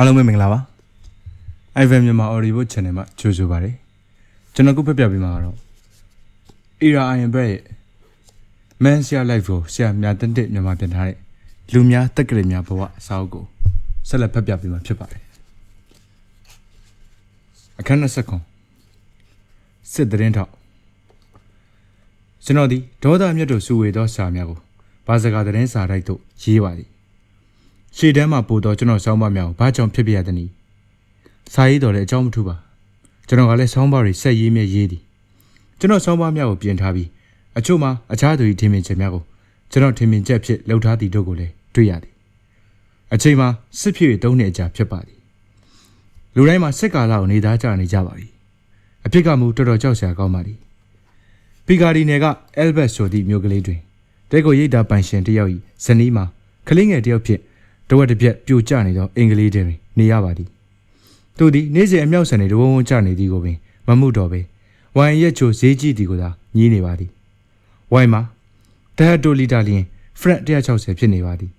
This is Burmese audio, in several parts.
အားလုံးပဲမင်္ဂလာပါ ivan မြန်မာ audio channel မှာကြိုဆိုပါရစေကျွန်တော်ခုဖတ်ပြပေးမှာကတော့ era iron bread ရဲ့ man share life ကိုဆရာမြတ်တဲ့မြန်မာပြန်ထားတဲ့လူများတက်ကလေးများဘဝအစာအုပ်ကိုဆက်လက်ဖတ်ပြပေးမှာဖြစ်ပါတယ်အခန်း20ခွန်စစ်တရင်ထောက်ကျွန်တော်ဒီဒေါသမြတ်တို့စုဝေသောစာများကိုဘာစကားသတင်းစာတိုက်သို့ရေးပါသည် ရှေ့တန်းမှာပို့တော့ကျွန်တော်ဆောင်းပါးများကိုဘာကြောင့်ဖြစ်ပြရသနည်းစာရေးတော်လည်းအကြောင်းမထူပါကျွန်တော်ကလည်းဆောင်းပါးတွေဆက်ရေးမြဲရေးသည်ကျွန်တော်ဆောင်းပါးများကိုပြင်ထားပြီးအချို့မှာအခြားသူ၏ထင်မြင်ချက်များကိုကျွန်တော်ထင်မြင်ချက်ဖြစ်လှုပ်ထားသည်တို့ကိုလည်းတွေ့ရသည်အချိန်မှာစစ်ဖြစ်၍သုံးနှစ်အကြာဖြစ်ပါသည်လူတိုင်းမှာစစ်ကာလကိုနေသားကြနေကြပါပြီအဖြစ်ကမူတော်တော်ကြောက်စရာကောင်းပါသည်ပီကာဒီနယ်ကအဲလ်ဘတ်ဆိုသည့်မြို့ကလေးတွင်တဲကိုရိတ်တာပိုင်ရှင်တစ်ယောက်၏ဇနီးမှာကလေးငယ်တစ်ယောက်ဖြစ် တဝက်တစ်ပြက်ပြိုကျနေသောအင်္ဂလိပ်တွင်နေရပါသည်သူသည်နေ့စဉ်အမြောက်ဆန်နေတဝုံဝုံကျနေသည်ကိုပင်မမှုတော့ပဲဝိုင်ရက်ချိုဈေးကြီးသည်ကိုသာညည်းနေပါသည်ဝိုင်မှာတဟတ်တိုလီတာလျင်ဖရက်160ဖြစ်နေပါသည်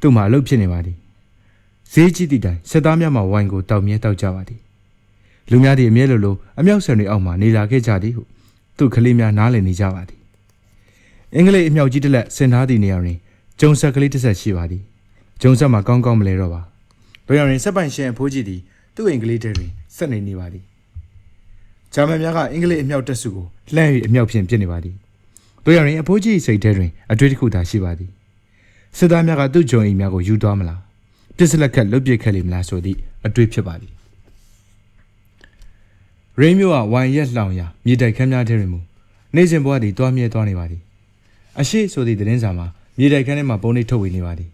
သူ့မှာအလုပ်ဖြစ်နေပါသည်ဈေးကြီးသည့်တိုင်စစ်သားများမှဝိုင်ကိုတောက်မြဲတောက်ကြပါသည်လူများသည်အမြဲလိုလိုအမြောက်ဆန်တွေအောက်မှနေလာခဲ့ကြသည်ဟုသူ့ကလေးများနားလည်နေကြပါသည်အင်္ဂလိပ်အမြောက်ကြီးတစ်လက်ဆင်ထားသည့်နေရာတွင်ကျုံဆက်ကလေးတစ်ဆက်ရှိပါသည် ကျုံဆက်မှာကောင်းကောင်းမလဲတော့ပါတို့ရရင်စက်ပိုင်ရှင်အဖိုးကြီးသည်သူ့အင်္ဂလိပ်တဲတွင်ဆက်နေနေပါသည်ဂျာမန်များကအင်္ဂလိပ်အမြောက်တက်စုကိုလှမ်း၍အမြောက်ဖြင့်ပြစ်နေပါသည်တို့ရရင်အဖိုးကြီးစိတ်ထဲတွင်အတွေ့တစ်ခုသာရှိပါသည်စစ်သားများကသူ့ဂျုံအိမ်များကိုယူသွားမလားပစ္စလက်ခက်လွတ်ပစ်ခဲ့လိမ့်မလားဆိုသည့်အတွေ့ဖြစ်ပါသည်ရင်းမျိုးကဝိုင်ရက်လှောင်ရာမြေတိုက်ခမ်းများထဲတွင်မူနေစဉ်ဘဝသည်တွားမြဲသွားနေပါသည်အရှိဆိုသည့်သတင်းစာမှာမြေတိုက်ခမ်းထဲမှာပုံနှိပ်ထုတ်ဝေနေပါသည်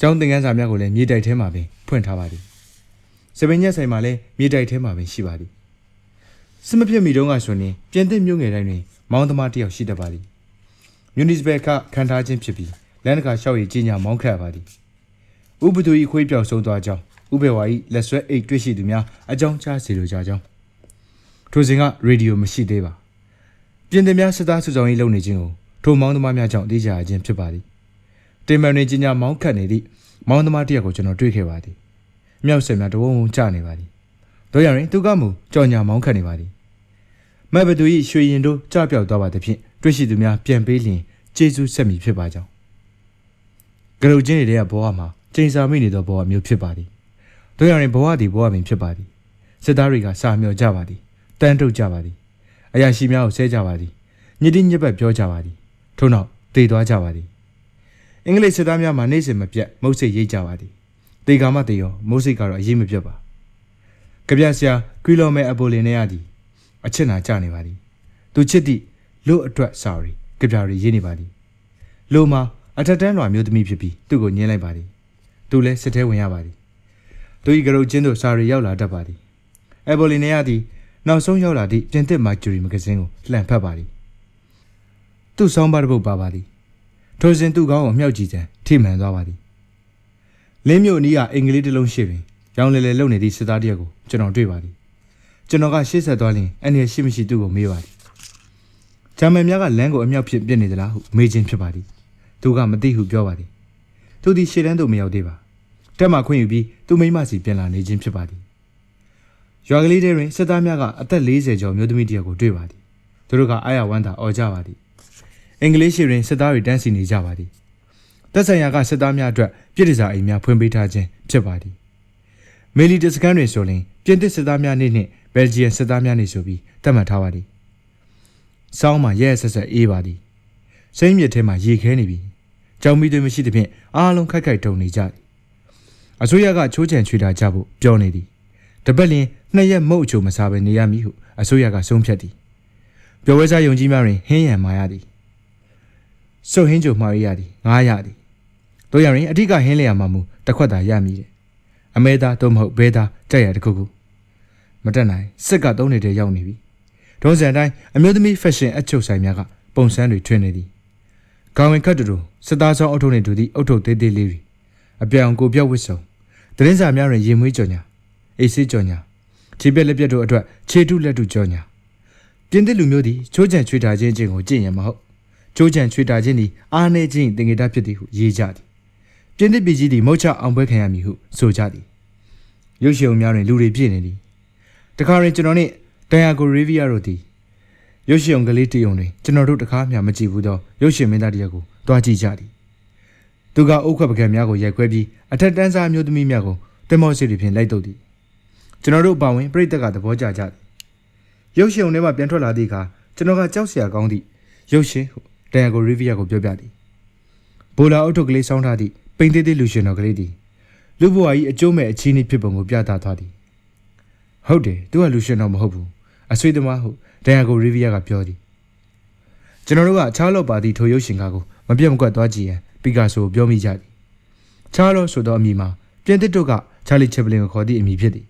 ကျောင်းသင်ခန်းစာများကိုလည်းမြေတိုက်ထဲမှာပင်ဖွင့်ထားပါသည်စပင်ညက်ဆိုင်မှာလည်းမြေတိုက်ထဲမှာပင်ရှိပါသည်စစ်မဖြစ်မီတုန်းကဆိုရင်ပြင်သစ်မြို့ငယ်တိုင်းတွင်မောင်းသမားတစ်ယောက်ရှိတတ်ပါသည်မြူနီစပယ်ကခံထားခြင်းဖြစ်ပြီးလမ်းတကာလျှောက်ရည်ကြီးညာမောင်းခတ်ပါသည်ဥပဒူဤခွေးပြောက်ဆုံးသွားကြောင်းဥပေဝါဤလက်ဆွဲအိတ်တွေ့ရှိသူများအကြောင်းကြားစီလိုကြကြောင်းထိုစဉ်ကရေဒီယိုမရှိသေးပါပြင်သစ်များစစ်သားစုဆောင်ရေးလုပ်နေခြင်းကိုထိုမောင်းသမားများကြောင့်သိကြရခြင်းဖြစ်ပါသည် တင်မန်နေကြီးညာမောင်းခတ်နေသည့်မောင်းသမားတစ်ယောက်ကိုကျွန်တော်တွေ့ခဲ့ပါသည်မြောက်ဆယ်များတဝုံဝုံကျနေပါသည်တို့ရရင်သူကမူကြော်ညာမောင်းခတ်နေပါသည်မက်ဘသူ၏ရွှေရင်တို့ကြပြောက်သွားပါသဖြင့်တွေ့ရှိသူများပြန်ပေးလျင်ကျေးဇူးဆက်မည်ဖြစ်ပါကြောင်းဂရုချင်းတွေရဲ့ဘဝမှာချိန်စာမိနေသောဘဝမျိုးဖြစ်ပါသည်တို့ရရင်ဘဝသည်ဘဝပင်ဖြစ်ပါသည်စစ်သားတွေကစာမျှော်ကြပါသည်တန်းထုတ်ကြပါသည်အရာရှိများကိုဆဲကြပါသည်ညစ်တိညစ်ပတ်ပြောကြပါသည်ထို့နောက်တည်သွားကြပါသည် အင်္ဂလိပ်စစ်သားများမှနေ့စဉ်မပြတ်မုတ်စိတ်ရိတ်ကြပါသည်တေကာမတေရောမုတ်စိတ်ကတော့အရေးမပြတ်ပါကြပြဆရာကွီလိုမဲအပိုလင်နဲ့ရသည်အချစ်နာကြနေပါသည်သူချစ်သည့်လို့အတွက် sorry ကြပြရီရေးနေပါသည်လို့မှာအထက်တန်းလွာမျိုးသမီးဖြစ်ပြီးသူ့ကိုညှင်းလိုက်ပါသည်သူလည်းစစ်ထဲဝင်ရပါသည်သူ၏ကရုတ်ချင်းတို့ sorry ရောက်လာတတ်ပါသည်အပိုလင်နဲ့ရသည်နောက်ဆုံးရောက်လာသည့်ပြင်သစ်မာဂျူရီမဂဇင်းကိုလှန်ဖတ်ပါသည်သူ့ဆောင်းပါးတစ်ပုဒ်ပါပါသည် ထိုစဉ်သူ့ကောင်းကိုမြှောက်ကြည့်ချင်ထိမှန်သွားပါသည်လင်းမြို့နီးကအင်္ဂလိပ်တစ်လုံးရှိပင်ရောင်လေလေလုံနေသည့်စစ်သားတယောက်ကိုကျွန်တော်တွေ့ပါသည်ကျွန်တော်ကရှေ့ဆက်သွားရင်အန်ရရှိမရှိသူ့ကိုမေးပါသည်ဂျာမန်များကလမ်းကိုအမြောက်ဖြစ်ပြစ်နေသလားဟုမေးခြင်းဖြစ်ပါသည်သူကမသိဟုပြောပါသည်သူသည်ရှေ့တန်းသို့မရောက်သေးပါတက်မှခွင့်ယူပြီးသူမိမစီပြန်လာနေခြင်းဖြစ်ပါသည်ရွာကလေးတွင်စစ်သားများကအသက်40ကျော်မျိုးသမီးတယောက်ကိုတွေ့ပါသည်သူတို့ကအာရဝမ်းသာအော်ကြပါသည် အင်္ဂလိပ်ရှိတွင်စစ်သားတွေတန်းစီနေကြပါသည်တက်ဆိုင်ရာကစစ်သားများအတွက်ပြည်တစားအိမ်များဖွင့်ပေးထားခြင်းဖြစ်ပါသည်မေလီတစကန်တွင်ဆိုရင်ပြင်သစ်စစ်သားများနေနှင့်ဘယ်လ်ဂျီယံစစ်သားများနေဆိုပြီးတတ်မှတ်ထားပါသည်စောင်းမှာရဲဆက်ဆက်အေးပါသည်စိမ့်မြစ်ထဲမှာရေခဲနေပြီကြောင်မီတွေမရှိသဖြင့်အားလုံးခိုက်ခိုက်တုံနေကြသည်အစိုးရကချိုးချံချွေတာကြဖို့ပြောနေသည်တပတ်လျင်နှစ်ရက်မုတ်အချိုမစားဘဲနေရမည်ဟုအစိုးရကဆုံးဖြတ်သည်ပျော်ဝဲစားယုံကြီးများတွင်ဟင်းရံမာရသည် စုပ်ဟင်းကြိုမှားရသည်ငားရသည်တို့ရရင်အထက်ကဟင်းလျာမှာမူတစ်ခွက်သာရမည်တဲ့အမဲသားသို့မဟုတ်ဘဲသားကြက်ရတခုခုမတက်နိုင်စစ်ကသုံးနေတဲ့ရောက်နေပြီဒေါ်စံတိုင်းအမျိုးသမီးဖက်ရှင်အချုပ်ဆိုင်များကပုံစံတွေထွင်နေသည်ခေါင်ဝင်ခတ်တူတူစစ်သားဆောင်အုပ်ထုံးနေတူသည့်အုပ်ထုပ်သေးသေးလေးတွေအပြောင်ကိုပြောက်ဝစ်စုံသတင်းစာများတွင်ရေမွေးကြော်ညာအိတ်ဆေးကြော်ညာခြေပြက်လက်ပြက်တို့အတွက်ခြေထုလက်ထုကြော်ညာပြင်းသစ်လူမျိုးသည်ချိုးချံချွေတာချင်းချင်းကိုကြင့်ရမဟုတ် ချိုးချံချွေတာချင်းသည်အားနေခြင်းတင်ကြတာဖြစ်သည်ဟုရေးကြသည်ပြင်သစ်ပြည်ကြီးသည်မုတ်ချအောင်ပွဲခံရမည်ဟုဆိုကြသည်ရုပ်ရှင်များတွင်လူတွေပြည့်နေသည်တခါရင်ကျွန်တော်နှင့်ဒိုင်ယာဂိုရီဗီယာတို့သည်ရုပ်ရှင်ကလေးတယုံတွင်ကျွန်တော်တို့တခါမှမကြည့်ဘူးသောရုပ်ရှင်မင်းသားတစ်ယောက်ကိုတွားကြည့်ကြသည်သူကအုတ်ခွက်ပကံများကိုရိုက်ခွဲပြီးအထက်တန်းစားမျိုးသမီးများကိုတင်မော့စီတွေဖြင့်လိုက်တုပ်သည်ကျွန်တော်တို့အပါဝင်ပြိတ္တကသဘောကျကြသည်ရုပ်ရှင်ထဲမှပြန်ထွက်လာသည့်အခါကျွန်တော်ကကြောက်စရာကောင်းသည့်ရုပ်ရှင်ဟု ဒိုင်ယာဂိုရီဗီယာကိုပြောပြသည်ဘိုလာအုတ်ထုပ်ကလေးစောင်းထားသည့်ပိန်သေးသေးလူရှင်တော်ကလေးသည်လူဘွားကြီးအကျိုးမဲ့အချင်းနှီးဖြစ်ပုံကိုပြသသွားသည်ဟုတ်တယ်သူကလူရှင်တော်မဟုတ်ဘူးအဆွေသမားဟုဒိုင်ယာဂိုရီဗီယာကပြောသည်ကျွန်တော်တို့ကချားလော့ပါသည့်ထိုရုပ်ရှင်ကားကိုမပြတ်မကွက်သွားကြည့်ရန်ပီကာဆိုပြောမိကြသည်ချားလော့ဆိုသောအမည်မှာပြင်သစ်တို့ကချာလီချက်ပလင်ကိုခေါ်သည့်အမည်ဖြစ်သည်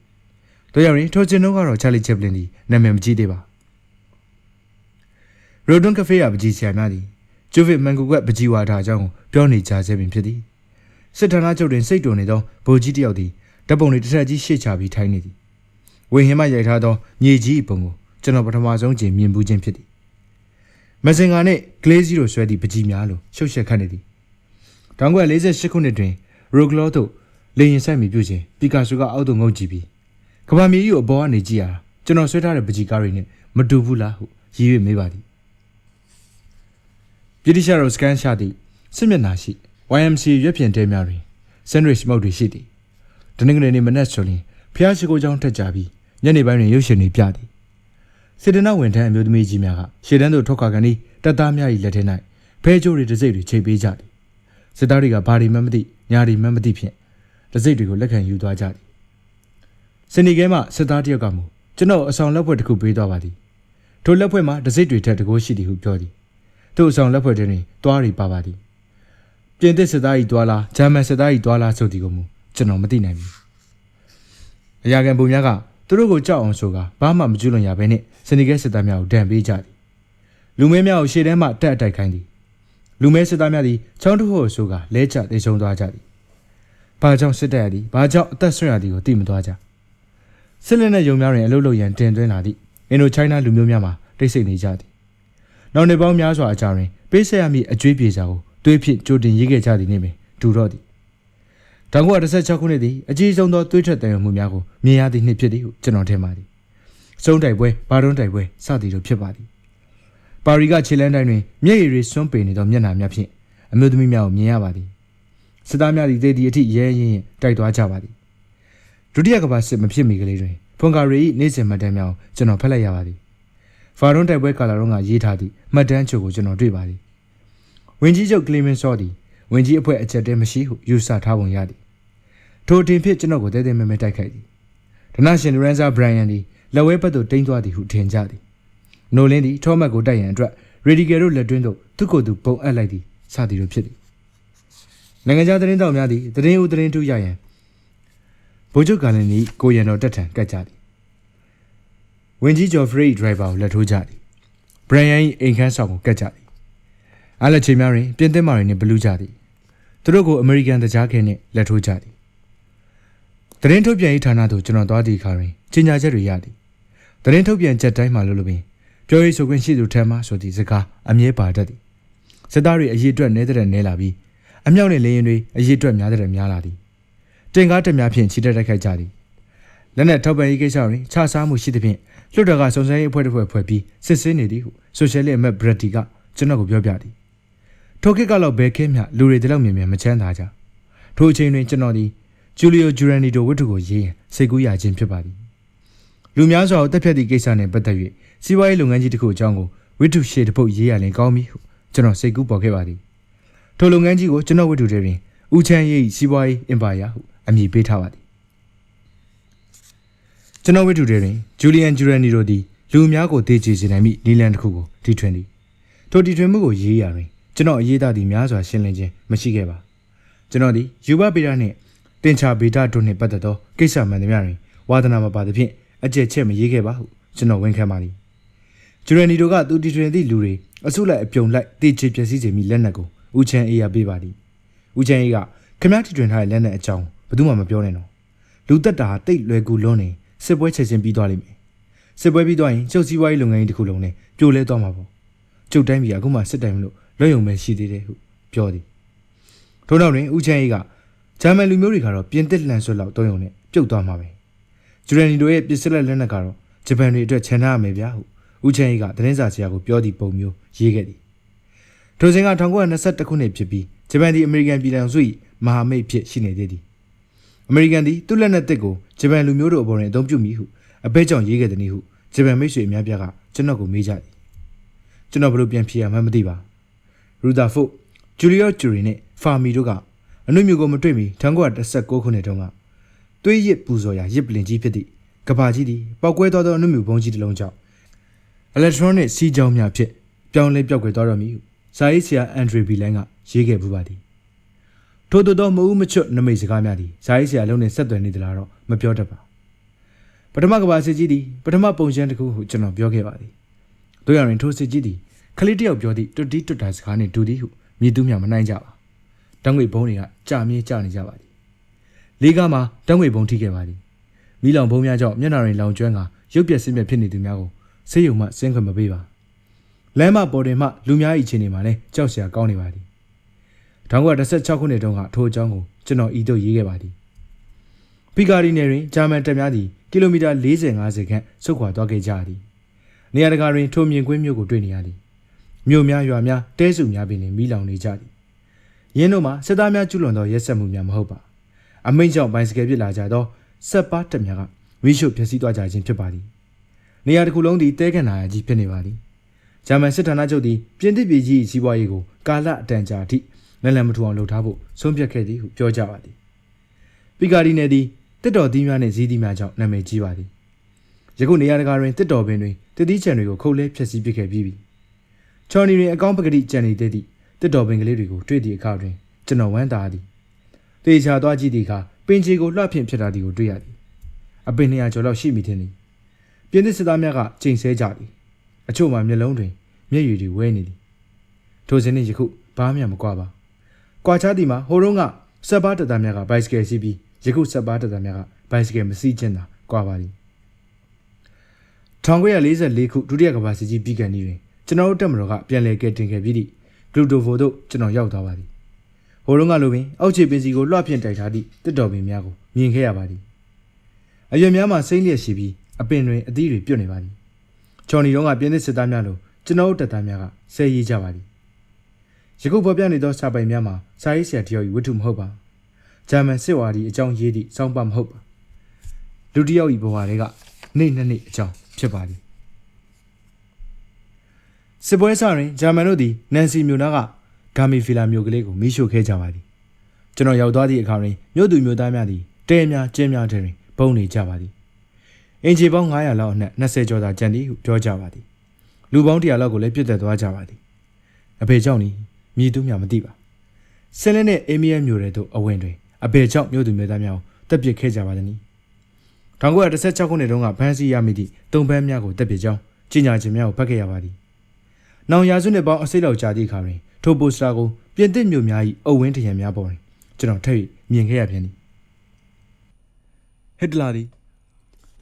တို့ရရင်ထိုကျွန်တော်ကတော့ချာလီချက်ပလင်သည်နာမည်မကြီးသေးပါ ရိုဒွန်ကဖေးရပကြီးဆရာများသည်ဂျိုဗစ်မန်ကူကပကြီးဝါဒအကြောင်းကိုပြောနေကြဆဲပင်ဖြစ်သည်စစ်ဌာနချုပ်တွင်စိတ်တုန်နေသောဗိုလ်ကြီးတစ်ယောက်သည်တပ်ပုံတွေတစ်ထက်ကြီးရှေ့ချပြီးထိုင်နေသည်ဝေဟင်မှရိုက်ထားသောမြေကြီးပုံကိုကျွန်တော်ပထမဆုံးကြင်မြင်ဘူးခြင်းဖြစ်သည်မစင်ကာနှင့်ဂလေးစီတို့ဆွဲသည့်ပကြီးများလိုရှုပ်ရှက်ခတ်နေသည်1948ခုနှစ်တွင်ရိုဂလောတို့လေရင်ဆိုင်မိပြုခြင်းပီကာဆိုကအောက်သို့ငုံကြည့်ပြီးကဘာမီကြီးကိုအပေါ်ကနေကြည့်ရတာကျွန်တော်ဆွဲထားတဲ့ပကြီးကားတွေနဲ့မတူဘူးလားဟုရည်ရွယ်မေးပါသည် ဗြိတိရှရိုစကန်ရှာသည့်စစ်မျက်နှာရှိ YMC ရွက်ပြင်တဲများတွင်ဆန်ဒရစ်မုတ်တွေရှိသည်တနင်္ဂနွေနေ့မနက်ဆိုရင်ဖျားရှိခိုးကြောင်းတက်ကြပြီးညနေပိုင်းတွင်ရုပ်ရှင်တွေပြသည်စေတနာဝန်ထမ်းအမျိုးသမီးကြီးများကရှေ့တန်းသို့ထွက်ခွာကန်ပြီးတပ်သားများ၏လက်ထဲ၌ဖဲကြိုးတွေတစ်စိတ်တွေချိန်ပေးကြသည်စစ်သားတွေကဘာတွေမှမသိညာတွေမှမသိဖြင့်တစ်စိတ်တွေကိုလက်ခံယူသွားကြသည်စနေကဲမှစစ်သားတစ်ယောက်ကမူကျွန်တော်အဆောင်လက်ဖွဲ့တစ်ခုပေးသွားပါသည်ထိုလက်ဖွဲ့မှာတစ်စိတ်တွေထက်တကိုးရှိသည်ဟုပြောသည် သူ့အဆောင်လက်ဖွဲ့တွင်တွားရီပါပါသည်ပြင်သစ်စစ်သားကြီးတွားလားဂျာမန်စစ်သားကြီးတွားလားဆိုသည်ကိုမူကျွန်တော်မသိနိုင်ဘူးအရာခံပုံများကသူတို့ကိုကြောက်အောင်ဆိုကဘာမှမကျွလွန်ရဘဲနဲ့စနေကဲစစ်သားများကိုဒဏ်ပေးကြသည်လူမဲများကိုရှေ့ထဲမှတက်အတိုက်ခိုင်းသည်လူမဲစစ်သားများသည်ချောင်းတစ်ခုကိုဆိုကလဲကျတေဆုံးသွားကြသည်ဘာကြောင့်စစ်တပ်ရသည်ဘာကြောင့်အသက်ဆွရသည်ကိုသိမသွားကြစစ်လက်နဲ့ယုံများတွင်အလုပ်လုပ်ရန်တင်သွင်းလာသည့်အင်ဒိုချိုင်းနာလူမျိုးများမှာတိတ်ဆိတ်နေကြသည် နောက်နေပေါင်းများစွာအကြာတွင်ပေးဆက်ရမည့်အကျွေးပြေစာကိုတွေးဖြစ်ကြိုတင်ရေးခဲ့ကြသည်နှင့်ပင်ဒူတော့သည်1916ခုနှစ်သည်အကြီးဆုံးသောသွေးထွက်တန်ရုံမှုများကိုမြင်ရသည့်နှစ်ဖြစ်သည်ဟုကျွန်တော်ထင်ပါသည်စုံးတိုက်ပွဲဘာတွန်းတိုက်ပွဲစသည်တို့ဖြစ်ပါသည်ပါရီကခြေလန်းတိုင်းတွင်မျက်ရည်တွေစွန့်ပေနေသောမျက်နှာများဖြင့်အမျိုးသမီးများကိုမြင်ရပါသည်စစ်သားများသည်တေဒီအထိရဲရင်ရင်တိုက်သွားကြပါသည်ဒုတိယကမ္ဘာစစ်မဖြစ်မီကလေးတွင်ဖွန်ကာရီ၏နေစဉ်မှတ်တမ်းများကိုကျွန်တော်ဖတ်လိုက်ရပါသည် ဖာရွန်တိုက်ပွဲကာလာတော့ကရေးထားသည့်မှတ်တမ်းချို့ကိုကျွန်တော်တွေ့ပါသည်ဝင်ကြီးချုပ်ကလီမင်ဆော့သည်ဝင်ကြီးအဖွဲ့အချက်တဲမရှိဟုယူဆထားပုံရသည်ထိုအထင်ဖြင့်ကျွန်တော်ကိုတဲတဲမဲမဲတိုက်ခိုက်သည်ဒနရှင်ရန်ဇာဘရိုင်ယန်သည်လက်ဝဲဘက်သို့တိမ့်သွားသည်ဟုထင်ကြသည်နိုလင်းသည်ထောမတ်ကိုတိုက်ရန်အတွက်ရေဒီကယ်တို့လက်တွင်းသို့သူ့ကိုယ်သူပုံအပ်လိုက်သည်စသည်တို့ဖြစ်သည်နိုင်ငံခြားသတင်းတောက်များသည်သတင်းဦးသတင်းထူးရရန်ဗိုလ်ချုပ်ကလင်သည်ကိုရန်တော်တက်ထံကတ်ကြသည် ဝင်ကြီးကျော်ဖရိဒရိုက်ဘာကိုလက်ထိုးကြသည်ဘရန်ယန်၏အိမ်ခန်းဆောင်ကိုကတ်ကြသည်အားလက်ချိန်များတွင်ပြင်သစ်မာတွေနှင့်ဘလူးကြသည်သူတို့ကိုအမေရိကန်တကြားခဲနှင့်လက်ထိုးကြသည်သတင်းထုတ်ပြန်ရေးဌာနသို့ကျွန်တော်သွားသည့်အခါတွင်ကြေညာချက်တွေရသည်သတင်းထုတ်ပြန်ချက်တိုင်းမှာလို့လို့ပင်ပြောရေးဆိုခွင့်ရှိသူထမ်းမှဆိုသည့်စကားအမြဲပါတတ်သည်စစ်သားတွေအရေးအတွက်နဲတဲ့နဲလာပြီးအမြောက်နဲ့လေရင်တွေအရေးအတွက်များတဲ့များလာသည်တင်ကားတက်များဖြင့်ချီတက်တိုက်ခိုက်ကြသည်လက်နက်ထောက်ပံ့ရေးကိစ္စတွင်ခြားစားမှုရှိသဖြင့် လွှတ်တော်ကစုံစမ်းရေးအဖွဲ့တစ်ဖွဲ့ဖွဲ့ပြီးစစ်ဆေးနေသည်ဟုဆိုရှယ်လစ်အမတ်ဘရက်တီကကျွန်တော်ကိုပြောပြသည်ထိုခေတ်ကတော့ဘယ်ခေတ်မှလူတွေဒီလောက်မြင်မြင်မချမ်းသာကြထိုအချိန်တွင်ကျွန်တော်သည်ဂျူလီယိုဂျူရန်နီတိုဝတ္ထုကိုရေးရင်စိတ်ကူးရခြင်းဖြစ်ပါသည်လူများစွာကိုတက်ဖြတ်သည့်ကိစ္စနှင့်ပတ်သက်၍စီးပွားရေးလုပ်ငန်းကြီးတစ်ခုအကြောင်းကိုဝတ္ထုရှေ့တစ်ပုတ်ရေးရရင်ကောင်းပြီဟုကျွန်တော်စိတ်ကူးပေါ်ခဲ့ပါသည်ထိုလုပ်ငန်းကြီးကိုကျွန်တော်ဝတ္ထုတွေတွင်ဦးချမ်းရေးစီးပွားရေးအင်ပါယာဟုအမည်ပေးထားပါသည် ကျွန်တော်ဝတ္ထုတွေတွင်ဂျူလီယန်ဂျူရန်နီတို့သည်လူအများကိုတေးချေစေနိုင်မိနီလန်တစ်ခုကိုတီထွင်သည်ထိုတီထွင်မှုကိုရေးရတွင်ကျွန်တော်အရေးသားသည့်များစွာရှင်းလင်းခြင်းမရှိခဲ့ပါကျွန်တော်သည်ယူဘဗေဒနှင့်တင်ချာဗေဒတို့နှင့်ပတ်သက်သောကိစ္စမှန်သမျှတွင်ဝါသနာမပါသဖြင့်အကျက်ချက်မရေးခဲ့ပါဟုကျွန်တော်ဝန်ခံပါသည်ဂျူရန်နီတို့ကသူတီထွင်သည့်လူတွေအစုလိုက်အပြုံလိုက်တေချေပျက်စီးစေမိလက်နက်ကိုဦးချမ်းအေးရပေးပါသည်ဦးချမ်းအေးကခမည်းတီထွင်ထားတဲ့လက်နက်အကြောင်းဘယ်သူမှမပြောနဲ့တော့လူတက်တာတိတ်လွယ်ကူလွန်းနေ စစ်ပွဲချက်ချင်းပြီးသွားလိမ့်မယ်စစ်ပွဲပြီးသွားရင်ကျုပ်စည်းဝါးရေးလုပ်ငန်းကြီးတစ်ခုလုံးနဲ့ပြိုလဲသွားမှာပေါ့ကျုပ်တိုင်းပြည်ကအခုမှစစ်တိုင်မလို့လွှဲယုံပဲရှိသေးတယ်ဟုပြောသည်ထို့နောက်တွင်ဦးချမ်းအေးကဂျာမန်လူမျိုးတွေကတော့ပြင်သစ်လန်ဆွတ်လောက်တုံးယုံနဲ့ပြုတ်သွားမှာပဲဂျူရန်နီတို့ရဲ့ပစ္စလက်လက်နက်ကတော့ဂျပန်တွေအတွက်ခြံထားရမယ်ဗျာဟုဦးချန်ကြီးကသတင်းစာဆရာကိုပြောသည့်ပုံမျိုးရေးခဲ့သည်ထိုစဉ်က1921ခုနှစ်ဖြစ်ပြီးဂျပန်ဒီအမေရိကန်ပြည်ထောင်စု၏မဟာမိတ်ဖြစ်ရှိနေသေးသည် အမေရိကန်သည်သူ့လက်နက်တစ်ကိုဂျပန်လူမျိုးတို့အပေါ်တွင်အသုံးပြုမိဟုအဘဲကြောင့်ရေးခဲ့သည်နည်းဟုဂျပန်မိတ်ဆွေအများပြားကကျွန်တော်ကိုမေးကြသည်ကျွန်တော်ဘယ်လိုပြန်ဖြေရမှန်းမသိပါရူဒါဖို့ဂျူလီယော့ဂျူရီနဲ့ဖာမီတို့ကအနုမျိုးကိုမတွေ့မီ1916ခုနှစ်တုန်းကသွေးရစ်ပူဇော်ရာရစ်ပလင်ကြီးဖြစ်သည့်ကဘာကြီးသည်ပောက်ကွဲသွားသောအနုမျိုးဘုံကြီးတစ်လုံးကြောင့် electronic စီးကြောင်းများဖြင့်ပြောင်းလဲပြောက်ကွယ်သွားတော့မည်ဟုစာရေးဆရာအန်ဒရီဘီလန်ကရေးခဲ့ပူပါသည် ထို့သောသောမအူးမချွတ်နမိတ်စကားများသည်စာရေးဆရာလုံးနှင့်ဆက်သွယ်နေသလားတော့မပြောတတ်ပါပထမကဘာစစ်ကြီးသည်ပထမပုံစံတစ်ခုဟုကျွန်တော်ပြောခဲ့ပါသည်တို့ရရင်ထိုစစ်ကြီးသည်ခလေးတယောက်ပြောသည့်တွတ်တီးတွတ်တာစကားနှင့်တူသည်ဟုမြည်သူများမနိုင်ကြပါတန်းငွေဘုံတွေကကြာမြင့်ကြာနေကြပါသည်လေးကားမှာတန်းငွေဘုံထိခဲ့ပါသည်မိလောင်ဘုံများကြောင့်မျက်နှာရင်လောင်ကျွမ်းကရုပ်ပြက်ဆင်းပြက်ဖြစ်နေသူများကိုဆေးရုံမှဆင်းခွင့်မပေးပါလမ်းမပေါ်တင်မှလူများ၏အခြေအနေမှာလည်းကြောက်စရာကောင်းနေပါသည် 1916ခုနှစ်တုန်းကထိုအကြောင်းကိုကျွန်တော်ဤသို့ရေးခဲ့ပါသည်ပီကာဒီနယ်တွင်ဂျာမန်တပ်များသည်ကီလိုမီတာ40-50ခန့်ဆုတ်ခွာသွားခဲ့ကြသည်နေရာတကာတွင်ထိုမြင်ကွင်းမြို့ကိုတွေ့နေရသည်မြို့များရွာများတဲစုများပင်မီးလောင်နေကြသည်ရင်းတို့မှာစစ်သားများကျူးလွန်သောရက်စက်မှုများမဟုတ်ပါအမိန့်ကြောင့်ဘိုင်စကယ်ဖြစ်လာကြသောဆက်ပါတက်များကမိရှုဖျက်ဆီးသွားကြခြင်းဖြစ်ပါသည်နေရာတစ်ခုလုံးသည်တဲကန်နာရကြီးဖြစ်နေပါသည်ဂျာမန်စစ်ဌာနချုပ်သည်ပြင်သစ်ပြည်ကြီးစီးပွားရေးကိုကာလအတန်ကြာအထိ လက်လံမထူအောင်လှုပ်ထားဖို့ဆုံးဖြတ်ခဲ့သည်ဟုပြောကြပါသည်ပီကာဒီနယ်သည်တစ်တော်သီးများနှင့်ဇီးသီးများကြောင့်နာမည်ကြီးပါသည်ယခုနေရာတကာတွင်တစ်တော်ပင်တွင်တတိချန်တွေကိုခုတ်လဲဖျက်ဆီးပစ်ခဲ့ပြီးပြီချော်နီတွင်အကောင့်ပကတိကြံနေသေးသည့်တစ်တော်ပင်ကလေးတွေကိုတွေ့သည့်အခါတွင်ကျွန်တော်ဝမ်းသာသည်တေချာသွားကြည့်သည့်အခါပင်ချီကိုလှဖြင့်ဖြစ်တာသည်ကိုတွေ့ရသည်အပင်200ကျော်လောက်ရှိမိသည်ပြင်းသစ်စစ်သားများကချိန်ဆဲကြသည်အချို့မှာမျက်လုံးတွင်မျက်ရည်တွေဝဲနေသည်ထိုစဉ်နှင့်ယခုဘာမှမကွာပါ ကွာခြားသည်မှာဟိုတုန်းကဆက်ပါတသားများကဘိုက်စကယ်စီးပြီးယခုဆက်ပါတသားများကဘိုက်စကယ်မစီးခြင်းသာကွာပါသည်1944ခုဒုတိယကမ္ဘာစစ်ကြီးပြီးကန်နေတွင်ကျွန်တော်တို့တက်မတော်ကပြန်လည်ကဲတင်ခဲ့ပြီးသည့်ဂလူတိုဗိုတို့ကျွန်တော်ရောက်သွားပါသည်ဟိုတုန်းကလိုပင်အောက်ခြေပင်စီကိုလွှတ်ဖြင့်တိုက်ထားသည့်တစ်တော်ပင်များကိုမြင်ခဲ့ရပါသည်အရွယ်များမှာစိမ့်လျက်ရှိပြီးအပင်တွင်အသီးတွေပြုတ်နေပါသည်ချော်နီတုန်းကပြင်းသစ်စစ်သားများလိုကျွန်တော်တို့တပ်သားများကဆဲရေးကြပါသည် ယခုပေါ်ပြနေသောစာပိုင်များမှာစာရေးဆရာတယောက်၏ဝတ္ထုမဟုတ်ပါဂျာမန်စစ်ဝါဒီအကြောင်းရေးသည့်စောင်းပါမဟုတ်ပါလူတယောက်၏ဘဝတွေကနေ့နှစ်နေ့အကြောင်းဖြစ်ပါသည်စစ်ပွဲစရင်ဂျာမန်တို့သည်နန်စီမြို့နားကဂါမီဖီလာမြို့ကလေးကိုမိရှို့ခဲ့ကြပါသည်ကျွန်တော်ရောက်သွားသည့်အခါတွင်မြို့သူမြို့သားများသည်တဲများကျင်းများတွင်ဘုံနေကြပါသည်အင်ဂျီပေါင်း900လောက်အနက်20ကျော်သာကျန်သည်ဟုပြောကြပါသည်လူပေါင်း100လောက်ကိုလည်းပြစ်တက်သွားကြပါသည်အဖေကြောင့်နီ မြည်သူများမသိပါဆင်းလင်းတဲ့အေမီယမြို့ရဲတို့အဝင်တွင်အဖေကြောင့်မြို့သူမြို့သားများကိုတပ်ပစ်ခဲ့ကြပါသည်နီ1916ခုနှစ်တုန်းကဖမ်းဆီးရမိသည့်တုံပန်းများကိုတပ်ပစ်ကြောင်းကြီးညာခြင်းများကိုဖတ်ခဲ့ရပါသည်နောင်ရာစုနှစ်ပေါင်းအစိတ်လောက်ကြာသည့်အခါတွင်ထိုပိုစတာကိုပြင်သစ်မြို့များ၏အုပ်ဝင်းထရံများပေါ်တွင်ကျွန်တော်ထည့်မြင်ခဲ့ရပြန်သည်ဟစ်တလာသည်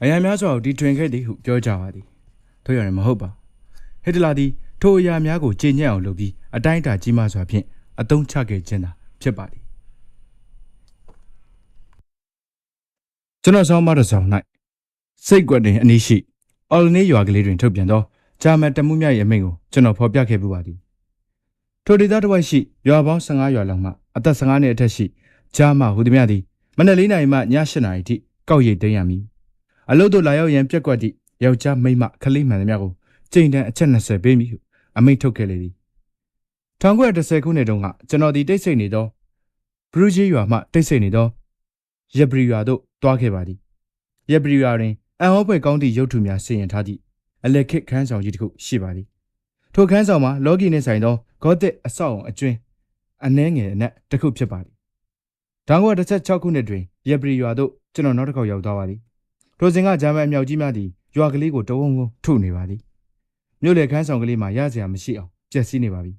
အရာများစွာကိုတီထွင်ခဲ့သည်ဟုပြောကြပါသည်တို့ရရင်မဟုတ်ပါဟစ်တလာသည် ထိုအရာများကိုကြေညက်အောင်လုပ်ပြီးအတိုင်းအတာကြီးမားစွာဖြင့်အသုံးချခဲ့ခြင်းသာဖြစ်ပါသည်ကျွန်တော်ဆောင်းမတော်ဆောင်၌စိတ်ကွက်တွင်အနည်းရှိအော်လနေရွာကလေးတွင်ထုတ်ပြန်သောဂျာမန်တမှုမြရဲ့အမိန့်ကိုကျွန်တော်ဖော်ပြခဲ့ပူပါသည်ထိုဒေသတစ်ဝိုက်ရှိရွာပေါင်း15ရွာလောက်မှအသက်15နှစ်အထက်ရှိဂျာမဟူသည်များသည်မနက်၄နာရီမှည8နာရီထိကောက်ရိတ်သိမ်းရမည်အလုတ်တို့လာရောက်ရန်ပြက်ကွက်သည့်ယောက်ျားမိန်းမကလေးမှန်သည်များကိုကြိမ်တန်းအချက်20ပေးမည်ဟု အမိန့်ထုတ်ခဲ့လေသည်1910ခုနှစ်တုန်းကကျွန်တော်ဒီတိတ်ဆိတ်နေသောဘရူဂျီရွာမှတိတ်ဆိတ်နေသောယက်ဘရီရွာသို့တွားခဲ့ပါသည်ယက်ဘရီရွာတွင်အန်ဟောပွဲကောင်းသည့်ရုပ်ထုများဆင်ရင်ထားသည့်အလက်ခစ်ခန်းဆောင်ကြီးတစ်ခုရှိပါသည်ထိုခန်းဆောင်မှာလော်ဂီနှင့်ဆိုင်သောဂေါသစ်အဆောက်အုံအကျွင်းအနှဲငယ်အနက်တစ်ခုဖြစ်ပါသည်1916ခုနှစ်တွင်ယက်ဘရီရွာသို့ကျွန်တော်နောက်တစ်ခေါက်ရောက်သွားပါသည်ထိုစဉ်ကဂျာမန်အမြောက်ကြီးများသည်ရွာကလေးကိုတဝုံဝုံထုနေပါသည် မြို့လေခန်းဆောင်ကလေးမှာရစရာမရှိအောင်ပျက်စီးနေပါပြီ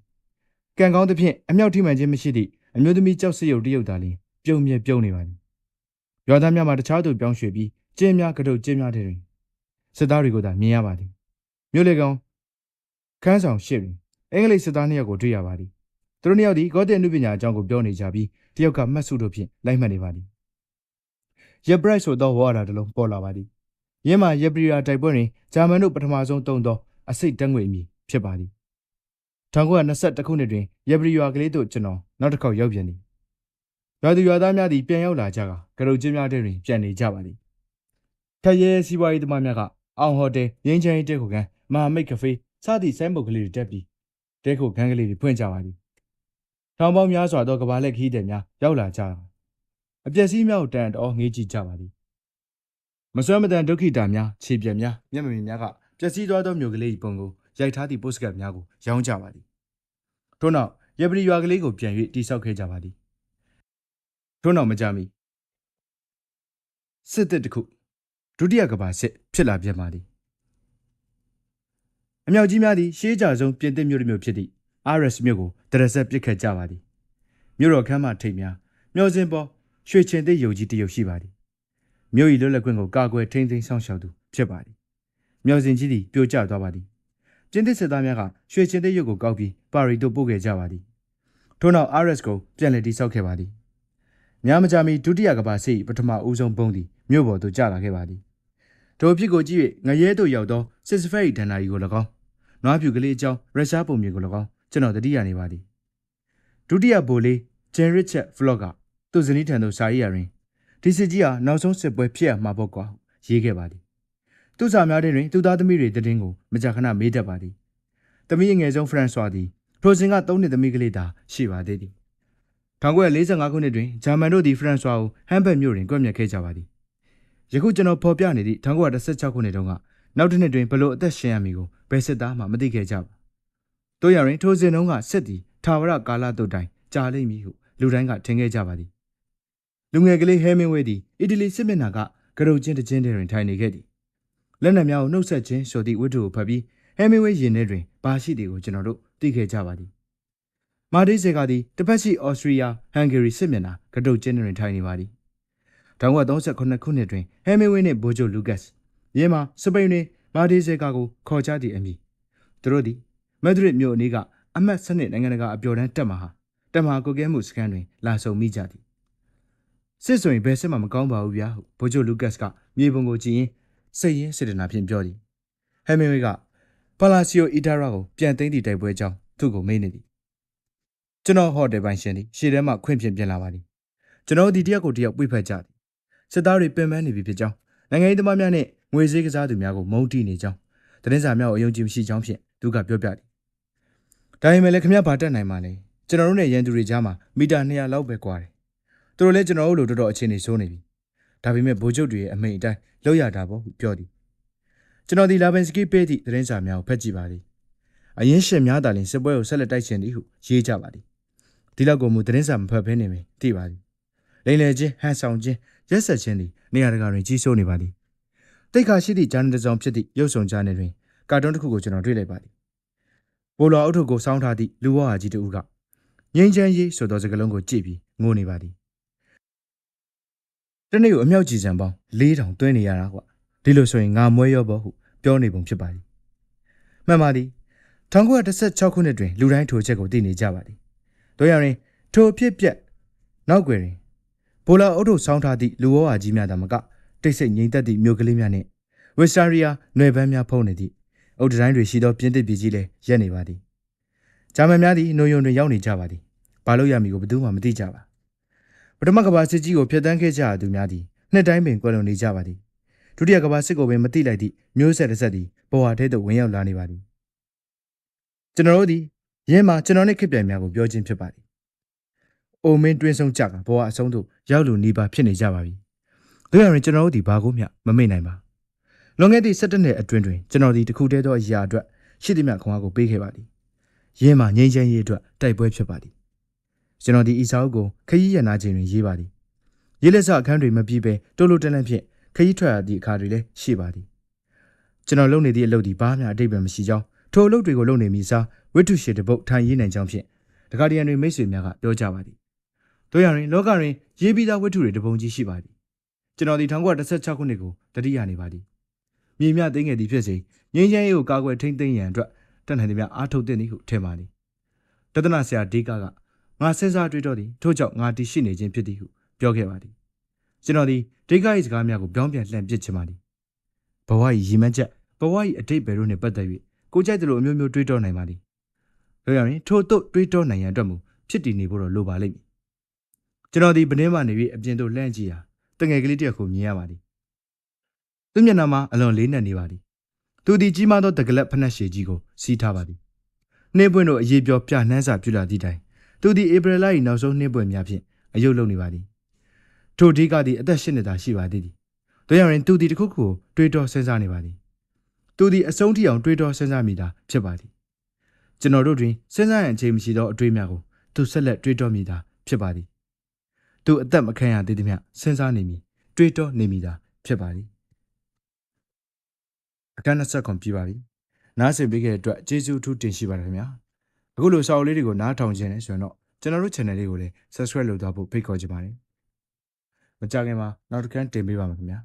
ကံကောင်းသဖြင့်အမြောက်ထိမှန်ခြင်းမရှိသည့်အမျိုးသမီးကြောက်စရုပ်တရုပ်သားလေးပြုံမြဲပြုံးနေပါသည်ရွာသားများမှာတခြားသူပြောင်းရွှေ့ပြီးကျင်းများကတုတ်ကျင်းများတဲ့တွင်စစ်သားတွေကိုသာမြင်ရပါသည်မြို့လေကောင်ခန်းဆောင်ရှစ်တွင်အင်္ဂလိပ်စစ်သားနှစ်ယောက်ကိုတွေ့ရပါသည်သူသူတို့နှစ်ယောက်ဒီဂေါတင်အနုပညာအကြောင်းကိုပြောနေကြပြီးတယောက်ကမှတ်စုတို့ဖြင့်လိုက်မှတ်နေပါသည်ရက်ဘရိုက်ဆိုသောဝါဒတစ်လုံးပေါ်လာပါသည်ယင်းမှာရက်ပရီယာတိုက်ပွဲတွင်ဂျာမန်တို့ပထမဆုံးတုံးသော အစိတ်တန်းငွေအမည်ဖြစ်ပါသည်1921ခုနှစ်တွင်ရက်ပရီယာကလေးတို့ကျွန်တော်နောက်တစ်ခေါက်ရောက်ပြန်သည်ရွာသူရွာသားများသည်ပြန်ရောက်လာကြကကရုတ်ချင်းများတဲ့တွင်ပြန်နေကြပါသည်ထက်ရဲစီးပွားရေးသမားများကအောင်ဟိုတယ်ရင်းချင်တဲခုကန်မဟာမိတ်ကဖေးစသည့်ဆိုင်းဘုတ်ကလေးတွေတက်ပြီးတဲခုခန်းကလေးတွေဖွင့်ကြပါသည်ထောင်ပေါင်းများစွာသောကဘာလက်ခီးတဲ့များရောက်လာကြတာအပျက်စီးများကိုတန်တော်ငေးကြည့်ကြပါသည်မစွမ်းမတန်ဒုက္ခိတာများခြေပြက်များမျက်မမြင်များက ပျက်စီးသွားသောမြို့ကလေး၏ပုံကိုရိုက်ထားသည့်ပို့စကတ်များကိုရောင်းကြပါသည်ထို့နောက်ရပရီရွာကလေးကိုပြန်၍တိဆောက်ခဲ့ကြပါသည်ထို့နောက်မကြမီစစ်တပ်တစ်ခုဒုတိယကဘာစစ်ဖြစ်လာပြန်ပါသည်အမြောက်ကြီးများသည်ရှေးကြဆုံးပြင်သစ်မြို့တစ်မြို့ဖြစ်သည့် RS မြို့ကိုတရဆက်ပစ်ခတ်ကြပါသည်မြို့တော်ခမ်းမထိပ်များမျောစင်ပေါ်ရွှေချင်သိယုံကြီးတရုပ်ရှိပါသည်မြို့၏လွတ်လပ်ခွင့်ကိုကာကွယ်ထိန်းသိမ်းဆောင်ရှောက်သူဖြစ်ပါသည် မျောစင်ကြီးသည်ပြိုကျသွားပါသည်ကျင်းသစ်စစ်သားများကရွှေချင်သိယုပ်ကိုကောက်ပြီးပါရီသို့ပို့ခဲ့ကြပါသည်ထို့နောက် RS ကိုပြန်လည်တိစောက်ခဲ့ပါသည်များမကြမီဒုတိယကမ္ဘာစစ်၏ပထမဦးဆုံးပုံးသည်မြို့ပေါ်သို့ကျလာခဲ့ပါသည်ထိုအဖြစ်ကိုကြည့်၍ငရဲသို့ရောက်သောစစ်စဖက်၏ဒဏ္ဍာရီကို၎င်းနွားဖြူကလေးအကြောင်းရုရှားပုံမြင်ကို၎င်းကျွန်တော်တတိယနေပါသည်ဒုတိယဗိုလ်လေးဂျန်ရစ်ချက်ဖလော့ကသူ့ဇနီးထံသို့စာရေးရရင်ဒီစစ်ကြီးဟာနောက်ဆုံးစစ်ပွဲဖြစ်ရမှာပေါ့ကွာဟုရေးခဲ့ပါသည် သူ့စာများတွင်သူ့သားသမီးတွေတည်င်းကိုမကြာခဏမေးတတ်ပါသည်သမီးအငယ်ဆုံးဖရန်ဆွာသည်ဖရိုဇင်က၃နှစ်သမီးကလေးသာရှိပါသေးသည်1945ခုနှစ်တွင်ဂျာမန်တို့သည်ဖရန်ဆွာကိုဟမ်ဘတ်မြို့တွင်ကွပ်မျက်ခဲ့ကြပါသည်ယခုကျွန်တော်ဖော်ပြနေသည့်1916ခုနှစ်တုန်းကနောက်တစ်နှစ်တွင်ဘလို့အသက်ရှင်ရမည်ကိုဘယ်စစ်သားမှမသိခဲ့ကြပါတို့ရရင်ထိုစဉ်တုန်းကစစ်သည်ထာဝရကာလတို့တိုင်ကြာလိမ့်မည်ဟုလူတိုင်းကထင်ခဲ့ကြပါသည်လူငယ်ကလေးဟဲမင်းဝဲသည်အီတလီစစ်မျက်နှာကကရုတ်ချင်းတစ်ချင်းတွင်ထိုင်နေခဲ့သည် လက်နက်များကိုနှုတ်ဆက်ခြင်းဆိုသည့်ဝတ္ထုကိုဖတ်ပြီးဟဲမင်းဝဲရင်ထဲတွင်ဘာရှိသည်ကိုကျွန်တော်တို့သိခဲ့ကြပါသည်မာဒိစေကသည်တစ်ဖက်ရှိအော်စတြီးယားဟန်ဂေရီစစ်မျက်နှာကရုတ်ချင်းတွင်ထိုင်နေပါသည်1938ခုနှစ်တွင်ဟဲမင်းဝဲနှင့်ဘိုဂျိုလူကတ်ယင်းမှာစပိန်တွင်မာဒိစေကာကိုခေါ်ချသည့်အမည်သူတို့သည်မက်ဒရစ်မြို့အနီးကအမတ်စနစ်နိုင်ငံတကာအပျော်တမ်းတက်မှာဟာတက်မှာကိုကဲမှုစကန်တွင်လာဆုံမိကြသည်စစ်ဆိုရင်ဘယ်စစ်မှမကောင်းပါဘူးဗျာဟုဘိုဂျိုလူကတ်ကမြေပုံကိုကြည့်ရင် စိတ်ရင်းစေတနာဖြင့်ပြောသည်ဟဲမင်ဝေးကပလာစီယိုအီတာရာကိုပြန်သိမ်းသည့်တိုက်ပွဲကြောင်းသူ့ကိုမေးနေသည်ကျွန်တော်ဟော့တယ်ပိုင်ရှင်သည်ရှေ့ထဲမှခွင့်ဖြင့်ပြန်လာပါသည်ကျွန်တော်ဒီတယောက်ကိုတယောက်ပြိဖက်ကြသည်စစ်သားတွေပင်ပန်းနေပြီဖြစ်ကြောင်းနိုင်ငံရေးသမားများနဲ့ငွေစည်းကစားသူများကိုမုန်းတီးနေကြောင်းသတင်းစာများကိုအယုံကြည်မရှိကြောင်းဖြင့်သူကပြောပြသည်ဒါပေမဲ့လည်းခမရဘာတက်နိုင်မှာလဲကျွန်တော်တို့နဲ့ရန်သူတွေကြားမှာမီတာ200လောက်ပဲကွာတယ်သူတို့လည်းကျွန်တော်တို့လိုတော်တော်အခြေအနေဆိုးနေပြီ ဒါပေမဲ့ဗိုလ်ချုပ်တွေရဲ့အမိန့်အတိုင်းလောက်ရတာပေါ့ဟုပြောသည်ကျွန်တော်ဒီလာဘန်စကီပေးသည့်သတင်းစာများကိုဖတ်ကြည့်ပါသည်အရင်ရှင်များတာလင်စစ်ပွဲကိုဆက်လက်တိုက်ရှင်သည်ဟုရေးကြပါသည်ဒီလောက်ကိုမူသတင်းစာမဖတ်ဘဲနေမယ်သိပါသည်လိန်လေချင်းဟန်ဆောင်ချင်းရက်ဆက်ချင်းသည်နေရာတကာတွင်ကြီးစိုးနေပါသည်တိတ်ခါရှိသည့်ဂျာနယ်တစ်စောင်ဖြစ်သည့်ရုပ်ဆောင်ဂျာနယ်တွင်ကာတွန်းတစ်ခုကိုကျွန်တော်တွေ့လိုက်ပါသည်ဘိုလောအုပ်ထုပ်ကိုစောင်းထားသည့်လူဝါဟာကြီးတဦးကငိမ့်ချမ်းရေးဆိုသောစကားလုံးကိုကြည့်ပြီးငိုနေပါသည် တနေ့ကိုအမြောက်ကြီးစံပေါင်း၄တောင်တွင်းနေရတာကွာဒီလိုဆိုရင်ငါမွဲရောပေါ့ဟုပြောနေပုံဖြစ်ပါသည်မှန်ပါသည်1916ခုနှစ်တွင်လူတိုင်းထိုချက်ကိုသိနေကြပါသည်တို့ရရင်ထိုအဖြစ်ပြက်နောက်ွယ်တွင်ဘိုလာအုပ်ထုပ်ဆောင်းထားသည့်လူဝါဟာကြီးများသာမကတိတ်ဆိတ်ငြိမ်သက်သည့်မြို့ကလေးများနှင့်ဝက်စတာရီယာနွယ်ပန်းများဖုံးနေသည့်အုတ်တိုင်းတွေရှိသောပြင်းတစ်ပြည်ကြီးလည်းရက်နေပါသည်ဂျာမန်များသည်နိုယုံတွင်ရောက်နေကြပါသည်ဘာလို့ရမည်ကိုဘယ်သူမှမသိကြပါ ပထမကမ္ဘာစစ်ကြီးကိုဖျက်ဆီးခဲ့ကြသူများသည်နှစ်တိုင်းပင်ကွယ်လွန်နေကြပါသည်ဒုတိယကမ္ဘာစစ်ကိုပင်မသိလိုက်သည့်မျိုးဆက်တစ်ဆက်သည်ဘဝထဲသို့ဝင်ရောက်လာနေပါသည်ကျွန်တော်တို့သည်ယင်းမှာကျွန်တော်နှင့်ခစ်ပြိုင်များကိုပြောခြင်းဖြစ်ပါသည်အိုမင်းတွင်းဆုံးကြကဘဝအဆုံးသို့ရောက်လူနေပါဖြစ်နေကြပါပြီတို့ရရင်ကျွန်တော်တို့ဒီဘာကိုမျှမမေ့နိုင်ပါလွန်ခဲ့သည့်17နှစ်အတွင်းတွင်ကျွန်တော်ဒီတခုတည်းသောအရာအတွက်ရှိသမျှခွန်အားကိုပေးခဲ့ပါသည်။ယင်းမှာငြိမ်းချမ်းရေးအတွက်တိုက်ပွဲဖြစ်ပါသည်။ ကျွန်တော်ဒီအီစာအုပ်ကိုခရီးရနာခြင်းတွင်ရေးပါသည်။ရေးလက်စအခန်းတွေမပြီးဘဲတိုးလိုတန်းတန်းဖြင့်ခရီးထွက်ရသည့်အခါတွေလည်းရှိပါသည်။ကျွန်တော်လုပ်နေသည့်အလုပ်ဒီဘာမှအတိတ်ပဲမရှိကြောင်းထိုအလုပ်တွေကိုလုပ်နေမိစားဝိတုရှေတပုတ်ထိုင်ရေးနိုင်ကြောင်းဖြင့်တခါတရံတွေမိတ်ဆွေများကပြောကြပါသည်။တို့ရရင်လောကတွင်ရေးပြီးသားဝိတုတွေတပုံကြီးရှိပါသည်။ကျွန်တော်ဒီ1916ခုနှစ်ကိုတတိယနေပါသည်။မြေမြသိငယ်သည်ဖြစ်စေငင်းချမ်းရေးကိုကာကွယ်ထိန်းသိမ်းရန်အတွက်တန်ထိုင်သည်များအားထုတ်တဲ့နည်းဟုထင်ပါသည်တဒနာဆရာဒေကာက ငါစဉ်းစားတွေးတော့သည်ထို့ကြောင့်ငါတည်ရှိနေခြင်းဖြစ်သည်ဟုပြောခဲ့ပါသည်ကျွန်တော်ဒီဒေကာ၏စကားများကိုပြောင်းပြန်လှန်ပစ်ချင်ပါသည်ဘဝ၏ရည်မှန်းချက်ဘဝ၏အတိတ်ဘယ်တို့နှင့်ပတ်သက်၍ကိုကြိုက်တယ်လို့အမျိုးမျိုးတွေးတောနိုင်ပါသည်ဒါကြောင့်ရင်ထို့သို့တွေးတောနိုင်ရန်အတွက်မူဖြစ်တည်နေဖို့တော့လိုပါလိမ့်မည်ကျွန်တော်ဒီဗနေမှနေ၍အပြင်သို့လှမ်းကြည့်ရာတငယ်ကလေးတစ်ယောက်ကိုမြင်ရပါသည်သူမျက်နှာမှာအလွန်လေးနက်နေပါသည်သူသည်ကြီးမားသောတကလက်ဖက်နှက်ရှည်ကြီးကိုစီးထားပါသည်နှင်းပွင့်တို့အရေးပြောပြနှန်းစာပြလာသည့်တိုင် သူသည်ဧပြီလ၏နောက်ဆုံးနှင်းပွင့်များဖြင့်အယုတ်လုံနေပါသည်ထိုဒီကသည်အသက်၈နှစ်သာရှိပါသေးသည်တို့ရရင်သူသည်တစ်ခုခုကိုတွေးတောစဉ်းစားနေပါသည်သူသည်အဆုံးထိအောင်တွေးတောစဉ်းစားမိတာဖြစ်ပါသည်ကျွန်တော်တို့တွင်စဉ်းစားရန်အချိန်မရှိသောအတွေးများကိုသူဆက်လက်တွေးတောမိတာဖြစ်ပါသည်သူအသက်မခံရသေးသည်မျှစဉ်းစားနေမည်တွေးတောနေမိတာဖြစ်ပါသည်အခန်း20ခွန်ပြပါပြီနားဆင်ပေးခဲ့တဲ့အတွက်ကျေးဇူးအထူးတင်ရှိပါတယ်ခင်ဗျာ အခုလိုစာအုပ်လေးတွေကိုနားထောင်ခြင်းနဲ့ဆိုရင်တော့ကျွန်တော်တို့ channel လေးကိုလည်း subscribe လုပ်သွားဖို့ဖိတ်ခေါ်ချင်ပါတယ်မကြခင်မှာနောက်တစ်ခန်းတင်ပေးပါမယ်ခင်ဗျာ